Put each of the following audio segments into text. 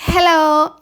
Hello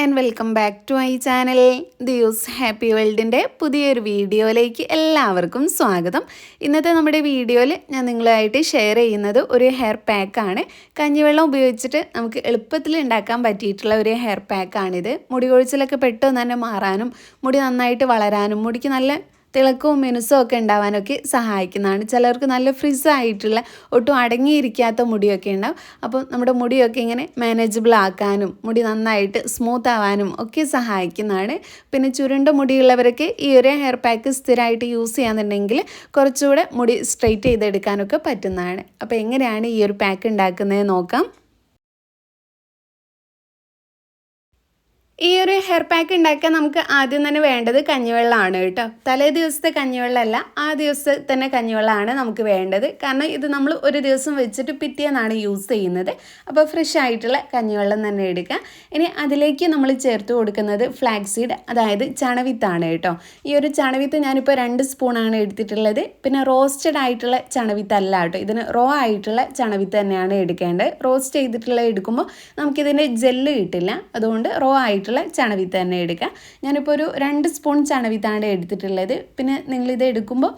and welcome back to my channel ദിയൂസ് happy വേൾഡിന്റെ പുതിയൊരു വീഡിയോയിലേക്ക് എല്ലാവർക്കും സ്വാഗതം. ഇന്നത്തെ നമ്മുടെ വീഡിയോയിൽ ഞാൻ നിങ്ങളുമായിട്ട് ഷെയർ ചെയ്യുന്നത് ഒരു ഹെയർ പാക്കാണ് കഞ്ഞിവെള്ളം ഉപയോഗിച്ചിട്ട് നമുക്ക് എളുപ്പത്തിൽ ഉണ്ടാക്കാൻ പറ്റിയിട്ടുള്ള ഒരു ഹെയർ പാക്കാണിത് മുടി കൊഴിച്ചിലൊക്കെ പെട്ടെന്ന് തന്നെ മാറാനും മുടി നന്നായിട്ട് വളരാനും മുടിക്ക് നല്ല തിളക്കവും മിനുസവും ഒക്കെ ഉണ്ടാവാനൊക്കെ സഹായിക്കുന്നതാണ്. ചിലർക്ക് നല്ല ഫ്രിസ് ആയിട്ടുള്ള ഒട്ടും അടങ്ങിയിരിക്കാത്ത മുടിയൊക്കെ ഉണ്ടാവും. അപ്പോൾ നമ്മുടെ മുടിയൊക്കെ ഇങ്ങനെ മാനേജബിൾ ആക്കാനും മുടി നന്നായിട്ട് സ്മൂത്ത് ആവാനും ഒക്കെ സഹായിക്കുന്നതാണ്. പിന്നെ ചുരുണ്ട മുടിയുള്ളവരൊക്കെ ഈ ഒരു ഹെയർ പാക്ക് സ്ഥിരമായിട്ട് യൂസ് ചെയ്യാന്നുണ്ടെങ്കിൽ കുറച്ചുകൂടെ മുടി സ്ട്രെയിറ്റ് ചെയ്തെടുക്കാനൊക്കെ പറ്റുന്നതാണ്. അപ്പോൾ എങ്ങനെയാണ് ഈ ഒരു പാക്ക് ഉണ്ടാക്കുന്നത് നോക്കാം. ഈ ഒരു ഹെയർ പാക്ക് ഉണ്ടാക്കാൻ നമുക്ക് ആദ്യം തന്നെ വേണ്ടത് കഞ്ഞിവെള്ളമാണ് കേട്ടോ. തലേ ദിവസത്തെ കഞ്ഞിവെള്ളമല്ല ആ ദിവസത്തെ തന്നെ കഞ്ഞിവെള്ളമാണ് നമുക്ക് വേണ്ടത്. കാരണം ഇത് നമ്മൾ ഒരു ദിവസം വെച്ചിട്ട് പിറ്റേന്നാണ് യൂസ് ചെയ്യുന്നത്. അപ്പോൾ ഫ്രഷ് ആയിട്ടുള്ള കഞ്ഞിവെള്ളം തന്നെ എടുക്കുക. ഇനി അതിലേക്ക് നമ്മൾ ചേർത്ത് കൊടുക്കുന്നത് ഫ്ലാക്സീഡ് അതായത് ചണവിത്താണ് കേട്ടോ. ഈ ഒരു ചണവിത്ത് ഞാനിപ്പോൾ രണ്ട് സ്പൂണാണ് എടുത്തിട്ടുള്ളത്. പിന്നെ റോസ്റ്റഡ് ആയിട്ടുള്ള ചണവിത്തല്ല കേട്ടോ. ഇതിന് റോ ആയിട്ടുള്ള ചണവിത്ത് തന്നെയാണ് എടുക്കേണ്ടത്. റോസ്റ്റ് ചെയ്തിട്ടുള്ള എടുക്കുമ്പോൾ നമുക്കിതിന്റെ ജെല്ല് കിട്ടില്ല അതുകൊണ്ട് റോ ആയിട്ടുള്ള ആയിട്ടുള്ള ചണവിത്ത് തന്നെ എടുക്കുക ഞാനിപ്പോൾ ഒരു രണ്ട് സ്പൂൺ ചണവിത്താണ് എടുത്തിട്ടുള്ളത്. പിന്നെ നിങ്ങളിത് എടുക്കുമ്പോൾ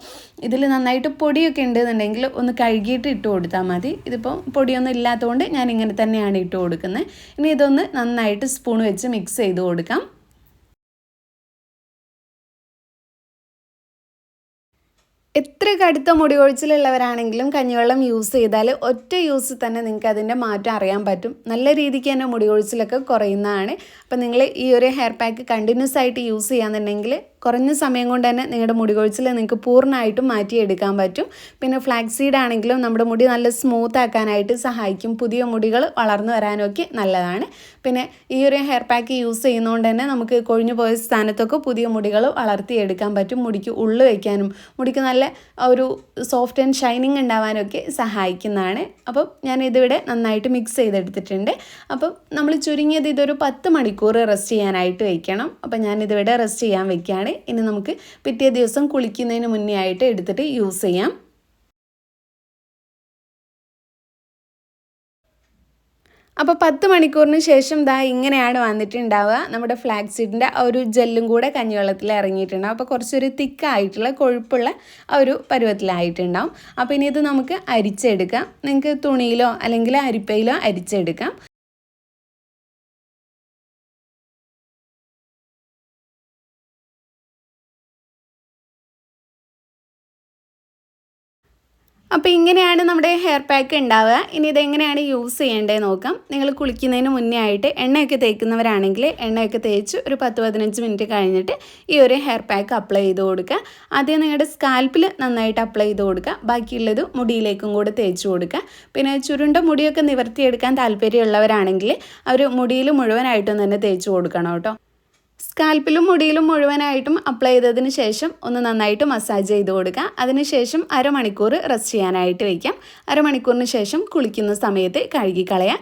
ഇതിൽ നന്നായിട്ട് പൊടിയൊക്കെ ഉണ്ടെന്നുണ്ടെങ്കിൽ ഒന്ന് കഴുകിയിട്ട് ഇട്ട് കൊടുത്താൽ മതി. ഇതിപ്പോൾ പൊടിയൊന്നും ഇല്ലാത്തതുകൊണ്ട് ഞാൻ ഇങ്ങനെ തന്നെയാണ് ഇട്ട് കൊടുക്കുന്നത്. ഇനി ഇതൊന്ന് നന്നായിട്ട് സ്പൂൺ വെച്ച് മിക്സ് ചെയ്ത് കൊടുക്കാം. എത്ര കടുത്ത മുടി കൊഴിച്ചിലുള്ളവരാണെങ്കിലും കഞ്ഞിവെള്ളം യൂസ് ചെയ്താൽ ഒറ്റ യൂസ് തന്നെ നിങ്ങൾക്ക് അതിന്റെ മാറ്റം അറിയാൻ പറ്റും. നല്ല രീതിക്ക് തന്നെ മുടി കൊഴിച്ചിലൊക്കെ കുറയുന്നതാണ്. അപ്പം നിങ്ങൾ ഈ ഒരു ഹെയർ പാക്ക് കണ്ടിന്യൂസ് ആയിട്ട് യൂസ് ചെയ്യാന്നുണ്ടെങ്കിൽ കുറഞ്ഞ സമയം കൊണ്ട് തന്നെ നിങ്ങളുടെ മുടി കൊഴിച്ചിൽ നിങ്ങൾക്ക് പൂർണമായിട്ടും മാറ്റിയെടുക്കാൻ പറ്റും. പിന്നെ ഫ്ലാക്സ് സീഡ് ആണെങ്കിലും നമ്മുടെ മുടി നല്ല സ്മൂത്ത് ആക്കാനായിട്ട് സഹായിക്കും. പുതിയ മുടികൾ വളർന്നു വരാനൊക്കെ നല്ലതാണ്. പിന്നെ ഈ ഒരു ഹെയർ പാക്ക് യൂസ് ചെയ്യുന്നതുകൊണ്ട് തന്നെ നമുക്ക് കൊഴിഞ്ഞു പോയ സ്ഥാനത്തൊക്കെ പുതിയ മുടികൾ വളർത്തിയെടുക്കാൻ പറ്റും. മുടിക്ക് ഉള്ളു വയ്ക്കാനും മുടിക്ക് നല്ല ഒരു സോഫ്റ്റ് ആൻഡ് ഷൈനിങ് ഉണ്ടാവാനൊക്കെ സഹായിക്കുന്നതാണ്. അപ്പം ഞാൻ ഇതിവിടെ നന്നായിട്ട് മിക്സ് ചെയ്തെടുത്തിട്ടുണ്ട്. അപ്പം നമ്മൾ ചുരുങ്ങിയത് ഇതൊരു പത്ത് മണിക്കൂർ റെസ്റ്റ് ചെയ്യാനായിട്ട് വയ്ക്കണം അപ്പം ഞാനിതിവിടെ റെസ്റ്റ് ചെയ്യാൻ വെക്കുകയാണ് ഇനി നമുക്ക് പിറ്റേ ദിവസം കുളിക്കുന്നതിന് മുന്നേ ആയിട്ട് എടുത്തിട്ട് യൂസ് ചെയ്യാം. അപ്പോൾ പത്ത് മണിക്കൂറിന് ശേഷം ദാ ഇങ്ങനെയാണ് വന്നിട്ടുണ്ടാവുക. നമ്മുടെ ഫ്ലാഗ് സീഡിന്റെ ആ ഒരു ജെല്ലും കൂടെ കഞ്ഞിവെള്ളത്തിൽ ഇറങ്ങിയിട്ടുണ്ടാവും. അപ്പോൾ കുറച്ചൊരു തിക്കായിട്ടുള്ള കൊഴുപ്പുള്ള ആ ഒരു പരുവത്തിലായിട്ടുണ്ടാവും. അപ്പോൾ ഇനി ഇത് നമുക്ക് അരിച്ചെടുക്കാം. നിങ്ങൾക്ക് തുണിയിലോ അല്ലെങ്കിൽ അരിപ്പയിലോ അരിച്ചെടുക്കാം. അപ്പോൾ ഇങ്ങനെയാണ് നമ്മുടെ ഹെയർ പാക്ക് ഉണ്ടാവുക. ഇനി ഇതെങ്ങനെയാണ് യൂസ് ചെയ്യേണ്ടത് നോക്കാം. നിങ്ങൾ കുളിക്കുന്നതിന് മുന്നേ ആയിട്ട് എണ്ണയൊക്കെ തേക്കുന്നവരാണെങ്കിൽ എണ്ണയൊക്കെ തേച്ച് ഒരു പത്ത് പതിനഞ്ച് മിനിറ്റ് കഴിഞ്ഞിട്ട് ഈ ഒരു ഹെയർ പാക്ക് അപ്ലൈ ചെയ്ത് കൊടുക്കുക. ആദ്യം നിങ്ങളുടെ സ്കാൽപ്പിൽ നന്നായിട്ട് അപ്ലൈ ചെയ്ത് കൊടുക്കുക. ബാക്കിയുള്ളത് മുടിയിലേക്കും കൂടെ തേച്ച് കൊടുക്കുക. പിന്നെ ചുരുണ്ട മുടിയൊക്കെ നിവർത്തിയെടുക്കാൻ താല്പര്യമുള്ളവരാണെങ്കിൽ അവർ മുടിയിൽ മുഴുവനായിട്ടും തന്നെ തേച്ച് കൊടുക്കണം കേട്ടോ. സ്കാൽപ്പിലും മുടിയിലും മുഴുവനായിട്ടും അപ്ലൈ ചെയ്തതിന് ശേഷം ഒന്ന് നന്നായിട്ട് മസാജ് ചെയ്ത് കൊടുക്കുക. അതിനുശേഷം അരമണിക്കൂർ റെസ്റ്റ് ചെയ്യാനായിട്ട് വയ്ക്കാം അരമണിക്കൂറിന് ശേഷം കുളിക്കുന്ന സമയത്ത് കഴുകിക്കളയാം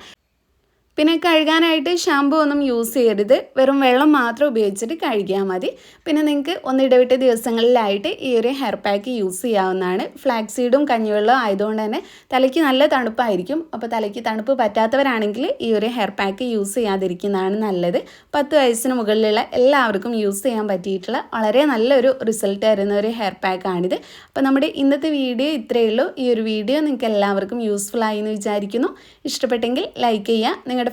പിന്നെ കഴുകാനായിട്ട് ഷാമ്പു ഒന്നും യൂസ് ചെയ്യരുത്. വെറും വെള്ളം മാത്രം ഉപയോഗിച്ചിട്ട് കഴുകിയാൽ മതി. പിന്നെ നിങ്ങൾക്ക് ഒന്നിടവിട്ട ദിവസങ്ങളിലായിട്ട് ഈ ഒരു ഹെയർ പാക്ക് യൂസ് ചെയ്യാവുന്നതാണ്. ഫ്ലാക്സീഡും കഞ്ഞിവെള്ളവും ആയതുകൊണ്ട് തന്നെ തലയ്ക്ക് നല്ല തണുപ്പായിരിക്കും. അപ്പോൾ തലയ്ക്ക് തണുപ്പ് പറ്റാത്തവരാണെങ്കിൽ ഈ ഒരു ഹെയർ പാക്ക് യൂസ് ചെയ്യാതിരിക്കുന്നതാണ് നല്ലത്. പത്ത് വയസ്സിന് മുകളിലുള്ള എല്ലാവർക്കും യൂസ് ചെയ്യാൻ പറ്റിയിട്ടുള്ള വളരെ നല്ലൊരു റിസൾട്ട് തരുന്ന ഒരു ഹെയർ പാക്കാണിത് അപ്പോൾ നമ്മുടെ ഇന്നത്തെ വീഡിയോ ഇത്രയേ ഉള്ളൂ. ഈ ഒരു വീഡിയോ നിങ്ങൾക്ക് എല്ലാവർക്കും യൂസ്ഫുൾ ആയി എന്ന് വിചാരിക്കുന്നു. ഇഷ്ടപ്പെട്ടെങ്കിൽ ലൈക്ക് ചെയ്യുക. നിങ്ങളുടെ